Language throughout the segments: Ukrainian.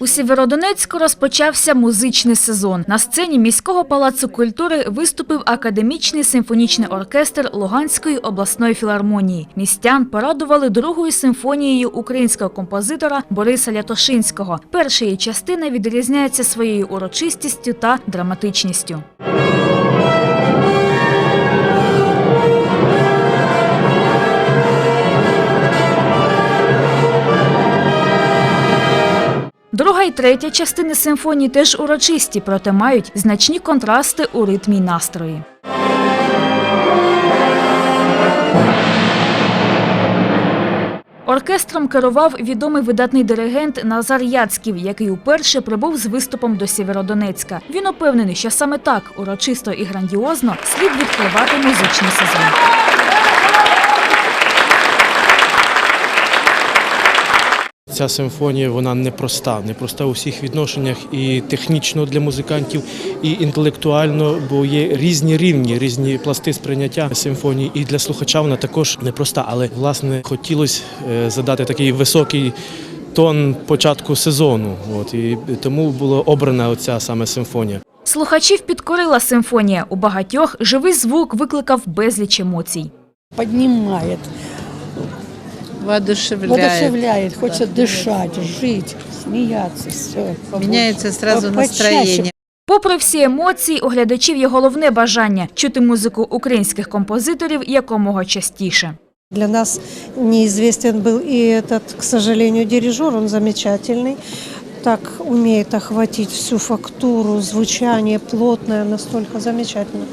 У Сєвєродонецьку розпочався музичний сезон. На сцені міського палацу культури виступив академічний симфонічний оркестр Луганської обласної філармонії. Містян порадували другою симфонією українського композитора Бориса Лятошинського. Перша її частина відрізняється своєю урочистістю та драматичністю. Друга і третя частини симфонії теж урочисті, проте мають значні контрасти у ритмі й настрої. Оркестром керував відомий видатний диригент Назар Яцьків, який уперше прибув з виступом до Сєвєродонецька. Він упевнений, що саме так урочисто і грандіозно слід відкривати музичний сезон. Ця симфонія вона непроста, непроста у всіх відношеннях і технічно для музикантів, і інтелектуально, бо є різні рівні, різні пласти сприйняття симфонії. І для слухача вона також непроста. Але власне хотілося е, задати такий високий тон початку сезону. От і тому була обрана оця саме симфонія. Слухачів підкорила симфонія. У багатьох живий звук викликав безліч емоцій. поднимает, воодушевляет. воодушевляет, хочется дышать, жить, смеяться, все. Меняется сразу настроение. Попри всі емоції, у глядачів є головне бажання чути музику українських композиторів якомога частіше. Для нас неизвестен был и этот, к сожалению, дирижер, он замечательный. Так умеет охватить всю фактуру, звучание плотное, настолько замечательно.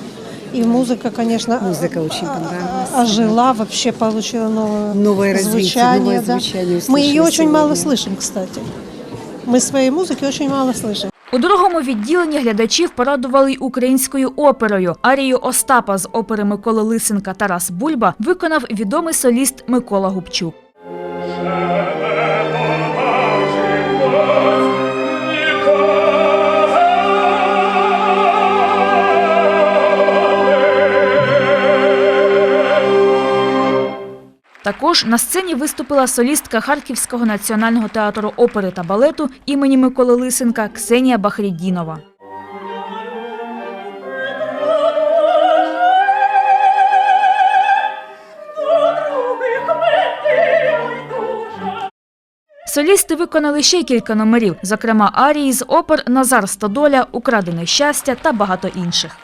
И музыка, конечно, Музыка очень понравилась. ожила, вообще получила новое, Новое развитие, звучание. новое да. звучание Мы ее услышали очень мало сегодня. слышим, кстати. Мы своей музыки очень мало слышим. У другому відділенні глядачів порадували й українською оперою. Арію Остапа з опери Миколи Лисенка Тарас Бульба виконав відомий соліст Микола Губчук. Також на сцені виступила солістка Харківського національного театру опери та балету імені Миколи Лисенка Ксенія Бахрідінова. Солісти виконали ще кілька номерів, зокрема арії з опер Назар Стодоля, Украдене щастя та багато інших.